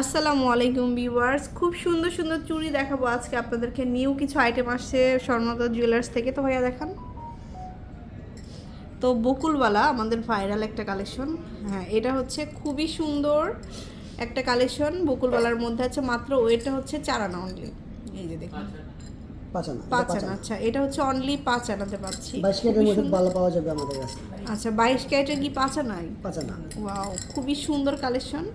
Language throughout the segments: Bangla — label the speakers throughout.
Speaker 1: আসসালামু আলাইকুম ভিউয়ার্স। খুব সুন্দর সুন্দর চুড়ি দেখাবো আজকে আপনাদেরকে। নিউ কিছু আইটেম আসছে স্বর্ণদা জুয়েলার্স থেকে। তো ভাইয়া দেখান। তো বকুলওয়ালা আমাদের ভাইরাল একটা কালেকশন হ্যাঁ এটা হচ্ছে খুবই সুন্দর একটা কালেকশন বকুলবালার মধ্যে আছে মাত্র ওয়েটটা হচ্ছে চার আনা অনলি এই যে দেখুন।
Speaker 2: পাঁচ আনা।
Speaker 1: আচ্ছা এটা হচ্ছে অনলি পাঁচ আনাতে পাচ্ছি।
Speaker 2: বাইশ
Speaker 1: খুবই
Speaker 2: মধ্যে ভালো পাওয়া যাবে আমাদের কাছে।
Speaker 1: আচ্ছা বাইশ ক্যারেটের কি পাঁচ আনাই?
Speaker 2: পাঁচ আনা।
Speaker 1: ওয়াও খুবই সুন্দর কালেকশন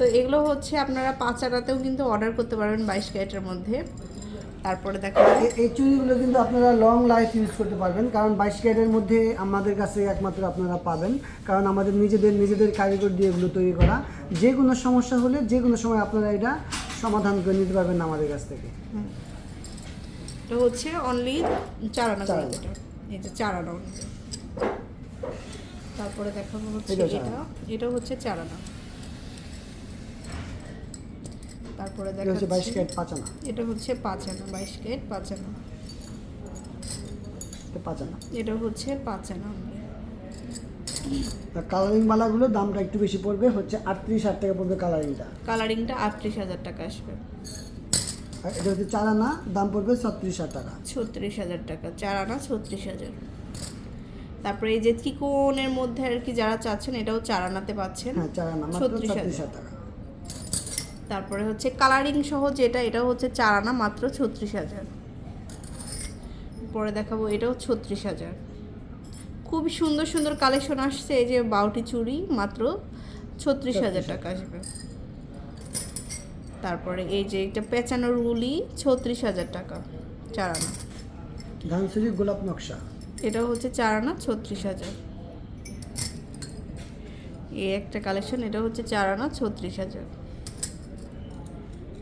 Speaker 1: তো এগুলো হচ্ছে আপনারা পাঁচ আনাতেও কিন্তু অর্ডার করতে পারবেন বাইশ ক্যারেটের মধ্যে। তারপরে দেখা
Speaker 2: এ- এই চুড়িগুলো কিন্তু আপনারা লং লাইফ ইউজ করতে পারবেন কারণ বাইশ ক্যারেটের মধ্যে আমাদের কাছে একমাত্র আপনারা পাবেন কারণ আমাদের নিজেদের নিজেদের কারিগর দিয়ে এগুলো তৈরি করা। যে কোনো সমস্যা হলে যে কোনো সময় আপনারা এটা সমাধান করে নিতে পারবেন আমাদের কাছ থেকে।
Speaker 1: এটা হচ্ছে অনলি চার আনা
Speaker 2: চার আনা।
Speaker 1: এটা। এই যে চার আনা তারপরে দেখাবো হচ্ছে এটা। এটা। হচ্ছে চার আনা তারপরে
Speaker 2: এটা হচ্ছে বাইশ ক্যারেট পাঁচ
Speaker 1: এটা হচ্ছে পাঁচ আনা বাইশ ক্যারেট পাঁচ আনা।
Speaker 2: এটা পাঁচ আনা।
Speaker 1: এটা হচ্ছে পাঁচ আনা only।
Speaker 2: কালারিং মালাগুলোর দামটা একটু বেশি পড়বে হচ্ছে আটত্রিশ হাজার টাকা পড়বে কালারিংটা
Speaker 1: কালারিংটা আটত্রিশ হাজার টাকা আসবে।
Speaker 2: আর এটা হচ্ছে চার আনা দাম পড়বে ছত্রিশ হাজার টাকা।
Speaker 1: ছত্রিশ হাজার টাকা চার আনা ছত্রিশ হাজার। তারপরে এই যে ত্রিকোণের মধ্যে আর কি যারা চাচ্ছেন এটাও চার আনাতে পাচ্ছেন।
Speaker 2: হ্যাঁ চার আনা মাত্র
Speaker 1: 36,000
Speaker 2: ছত্রিশ হাজার টাকা।
Speaker 1: তারপরে হচ্ছে কালারিং সহ যেটা এটা হচ্ছে চার আনা মাত্র ছত্রিশ হাজার। পরে দেখাবো এটাও ছত্রিশ হাজার। খুব সুন্দর সুন্দর কালেকশন আসছে এই যে বাউটি চুড়ি মাত্র ছত্রিশ হাজার টাকা আসবে। তারপরে এই যে একটা পেঁচানোর রুলি ছত্রিশ হাজার টাকা চার আনা।
Speaker 2: গোলাপ নকশা।
Speaker 1: এটা হচ্ছে চার আনা ছত্রিশ হাজার। এই একটা কালেকশন এটা হচ্ছে চার আনা ছত্রিশ হাজার।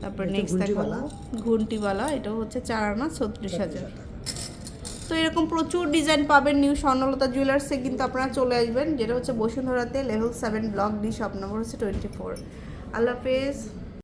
Speaker 1: তারপর নেক্সট দেখাবো
Speaker 2: ঘুন্টিওয়ালা।
Speaker 1: এটাও এটা হচ্ছে চার আনা ছত্রিশ হাজার। তো এরকম প্রচুর ডিজাইন পাবেন নিউ স্বর্ণলতা জুয়েলার্সে কিন্তু আপনারা চলে আসবেন যেটা হচ্ছে বসুন্ধরাতে level seven block D shop number হচ্ছে টোয়েন্টি ফোর আল্লাহ হাফেজ।